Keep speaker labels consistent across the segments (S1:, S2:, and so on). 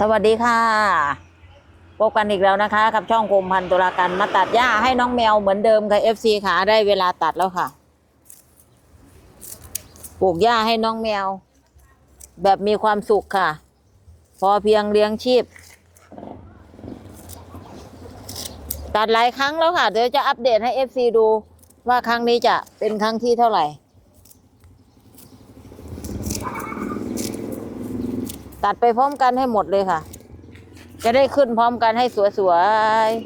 S1: สวัสดีค่ะ พบกันอีกแล้วนะคะ กับช่องกรมพันธุ์ตุลาการมาตัดหญ้าให้น้องแมวเหมือนเดิมค่ะ FC ค่ะได้เวลาตัดแล้วค่ะ ปลูกหญ้าให้น้องแมว แบบมีความสุขค่ะ พอเพียงเลี้ยงชีพ ตัดหลายครั้งแล้วค่ะ เดี๋ยวจะอัปเดตให้ FC ดูว่าครั้งนี้จะเป็นครั้งที่เท่าไหร่ ตัดไปพร้อมกันให้หมดเลยค่ะ จะได้ขึ้นพร้อมกันให้สวยๆ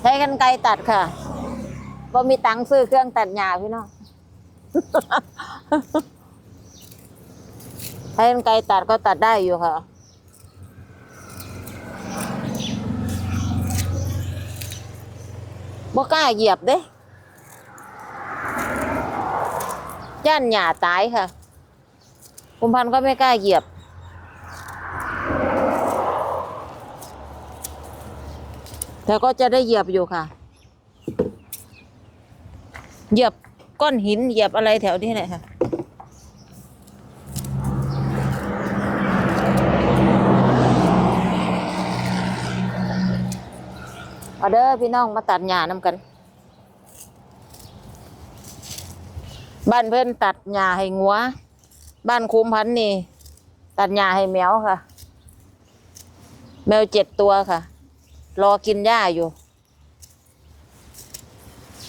S1: ใช้กันไกรตัดค่ะก็มีตังค์ซื้อเครื่องตัดหญ้าพี่น้องใช้กันไกรตัดก็ตัดได้อยู่ค่ะ บ่กล้าเหยียบเด้ ย่านหญ้าตายค่ะ คุณพันธ์ก็ไม่กล้าเหยียบ แต่ก็จะได้เหยียบอยู่ค่ะ เหยียบก้อนหินเหยียบอะไรแถวนี้แหละค่ะเอาเด้อพี่น้องมาตัดหญ้านำกัน บ้านเพิ่อนตัดหญ้าให้งัว บ้านคุ้มพันนี่ ตัดหญ้าให้แมวค่ะ แมวเจ็ดตัวค่ะ รอกินหญ้าอยู่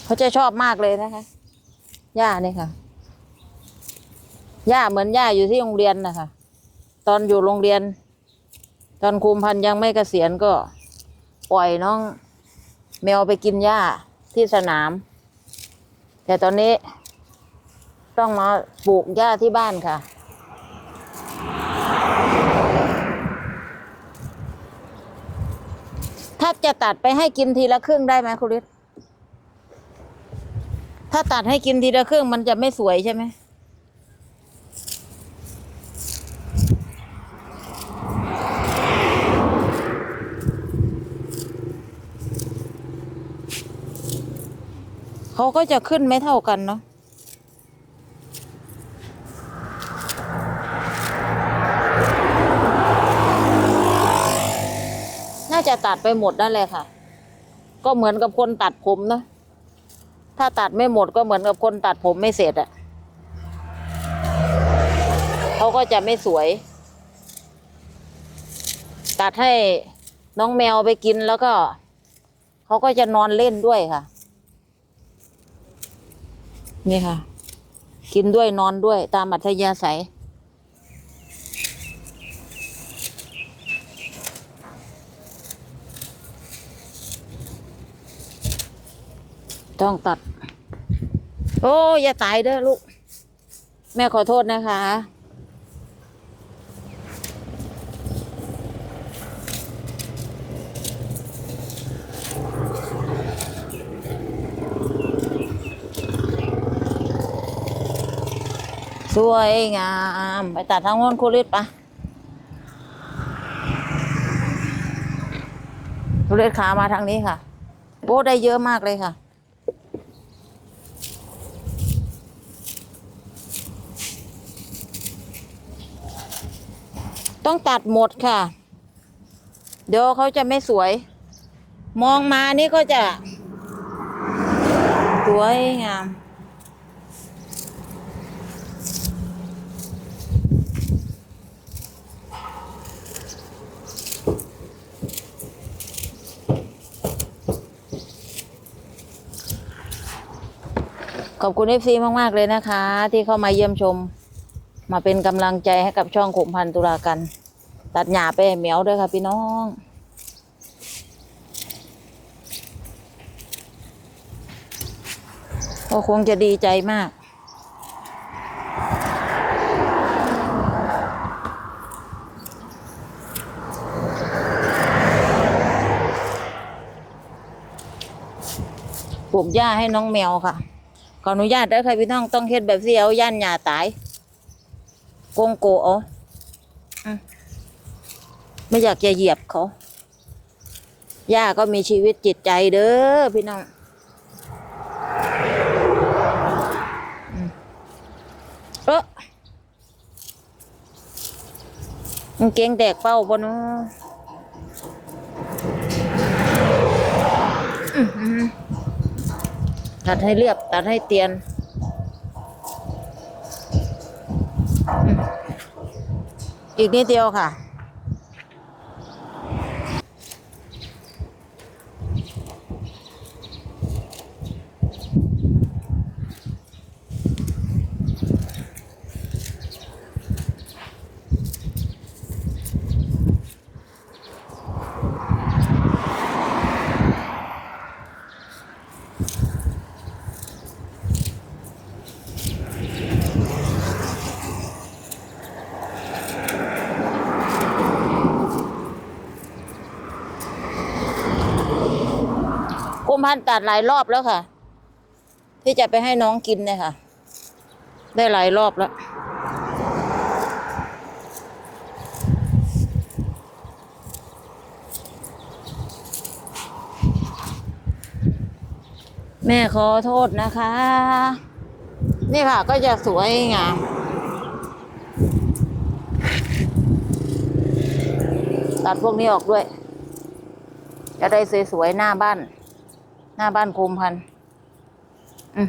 S1: เขาจะชอบมากเลยนะคะหญ้านี่ค่ะหญ้าเหมือนหญ้าอยู่ที่โรงเรียนนะคะตอนอยู่โรงเรียน ตอนคุมพันยังไม่เกษียณก็ ปล่อยน้อง แมวไปกินหญ้าที่สนาม แต่ตอนนี้ ต้องมาปลูกหญ้าที่บ้านค่ะ ถ้าจะตัดไปให้กินทีละครึ่งได้ไหมคุณฤทธิ์ถ้าตัดให้กินทีละครึ่งมันจะไม่สวยใช่ไหมเขาก็จะขึ้นไม่เท่ากันเนาะ จะตัดไปหมดนั่นแหละค่ะ ก็เหมือนกับคนตัดผมนะถ้าตัดไม่หมดก็เหมือนกับคนตัดผมไม่เสร็จอะเขาก็จะไม่สวย ตัดให้น้องแมวไปกินแล้วก็เขาก็จะนอนเล่นด้วยค่ะ นี่ค่ะ กินด้วยนอนด้วยตามอัธยาศัย ต้องตัด โอ้อย่าตายเด้อลูก แม่ขอโทษนะคะ สวยงาม ไปตัดทางโน้นคุริตปะคุริตขามาทางนี้ค่ะโอ้ได้เยอะมากเลยค่ะ ต้องตัดหมดค่ะ เดี๋ยวเขาจะไม่สวย มองมานี่ก็จะ สวยงามขอบคุณเอฟซีมาก ๆ เลยนะคะ ที่เข้ามาเยี่ยมชม มาเป็นกำลังใจให้กับช่องขุมพันตุลากัน ตัดหญ้าไปให้เหมียวด้วยค่ะพี่น้องก็คงจะดีใจมาก ปลูกหญ้าให้น้องแมวค่ะ ขออนุญาตด้อค่ะพี่น้องต้องเฮ็ดแบบที่เอาย่านหญ้าตาย โกงโกเอาไม่อยากจะเหยียบเขาย่าก็มีชีวิตจิตใจเด้อพี่น้องเออมันเก่งแดกเป้าปะเนาะตัดให้เรียบตัดให้เตียน อีกนิดเดียวค่ะ พันตัดหลายรอบแล้วค่ะ ที่จะไปให้น้องกินเนี่ยค่ะ ได้หลายรอบแล้วแม่ขอโทษนะคะ นี่ค่ะก็จะสวยงาม ตัดพวกนี้ออกด้วย จะได้สวยๆหน้าบ้าน หน้าบ้านคุมพันธ์อืม